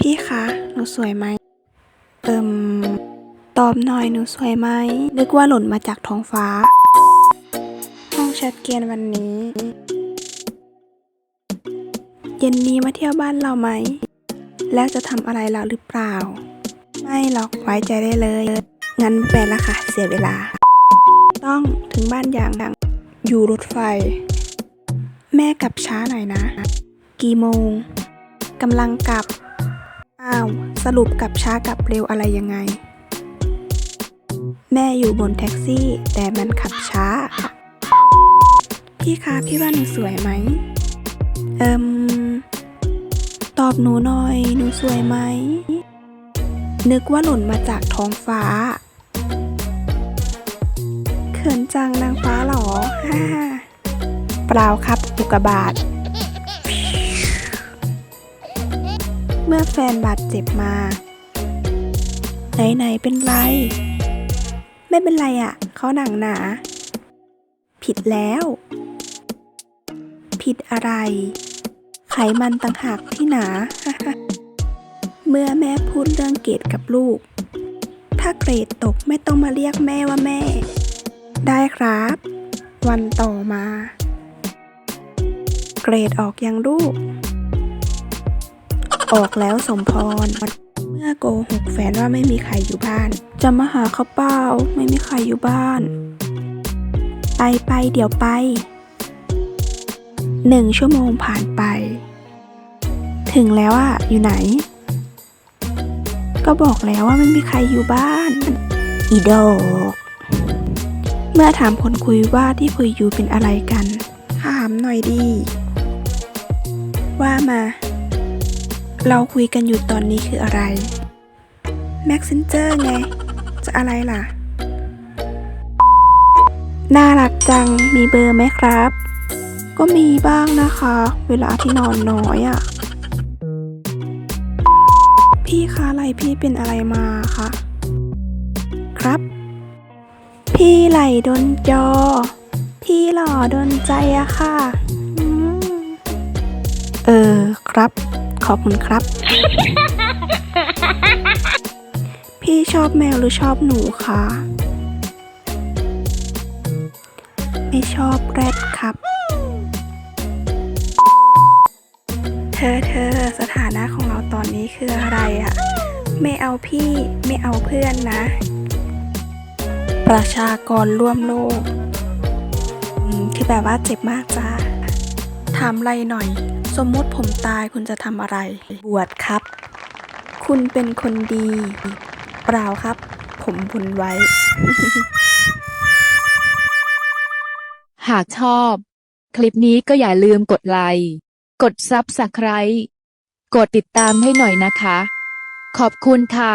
พี่คะ หนูสวยไหม เอิมตอบหน่อยหนูสวยไหม นึกว่าหล่นมาจากท้องฟ้า ห้องแชทเกียนวันนี้ เย็นนี้มาเที่ยวบ้านเราไหม แล้วจะทำอะไรเราหรือเปล่า ไม่หรอกไว้ใจได้เลย งั้นไม่เป็นละค่ะ เสียเวลา ต้องถึงบ้านอย่างดัง อยู่รถไฟ แม่กลับช้าหน่อยนะ กี่โมงกำลังกลับ อ้าว สรุปกับช้ากับเร็วอะไรยังไง แม่อยู่บนแท็กซี่ แต่มันขับช้า พี่คะพี่ว่าหนูสวยไหม เอิมตอบหนูหน่อย หนูสวยไหม นึกว่าหล่นมาจากท้องฟ้า เขินจังนางฟ้าหรอฮ่าเปล่าครับอุกบาต เมื่อแฟนบาดเจ็บมา ไหนๆเป็นไร ไม่เป็นไรอะ่ะ เขาหนังหนา ผิดแล้ว ผิดอะไร ไขมันต่างหากที่หนา เมื่อแม่พูดเรื่องเกรดกับลูก ถ้าเกรดตกไม่ต้องมาเรียกแม่ว่าแม่ ได้ครับ วันต่อมา เกรดออกยังลูก ออกแล้วสมพร เมื่อโกหกแฟนว่าไม่มีใครอยู่บ้าน จะมาหาเขาเปล่าไม่มีใครอยู่บ้าน ไปไปเดี๋ยวไปหนึ่งชั่วโมงผ่านไป ถึงแล้วอะอยู่ไหน ก็บอกแล้วว่าไม่มีใครอยู่บ้าน อีดอกเมื่อถามคนคุยว่าที่คุยอยู่เป็นอะไรกัน ถามหน่อยดี ว่ามา เราคุยกันอยู่ตอนนี้คืออะไร Messenger ไง จะอะไรล่ะ น่ารักจัง มีเบอร์ไหมครับ ก็มีบ้างนะคะ เวลาที่นอนน้อยอะ่ะ พี่คะไหลพี่เป็นอะไรมาคะ ครับ พี่ไหลโดนจอ พี่หล่อโดนใจอะค่ะ เออครับ ขอบคุณครับ พี่ชอบแมวหรือชอบหนูคะ ไม่ชอบแรดครับ เธอเธอสถานะของเราตอนนี้คืออะไรอะไม่เอาพี่ไม่เอาเพื่อนนะ ประชากรร่วมโลกอืมที่แบบว่าเจ็บมากจ้า ถามอะไรหน่อย สมมติผมตายคุณจะทำอะไร บวชครับ คุณเป็นคนดี เปล่าครับ ผมบุญไว้ หากชอบ คลิปนี้ก็อย่าลืมกดไลค์กด Subscribe กดติดตามให้หน่อยนะคะ ขอบคุณค่ะ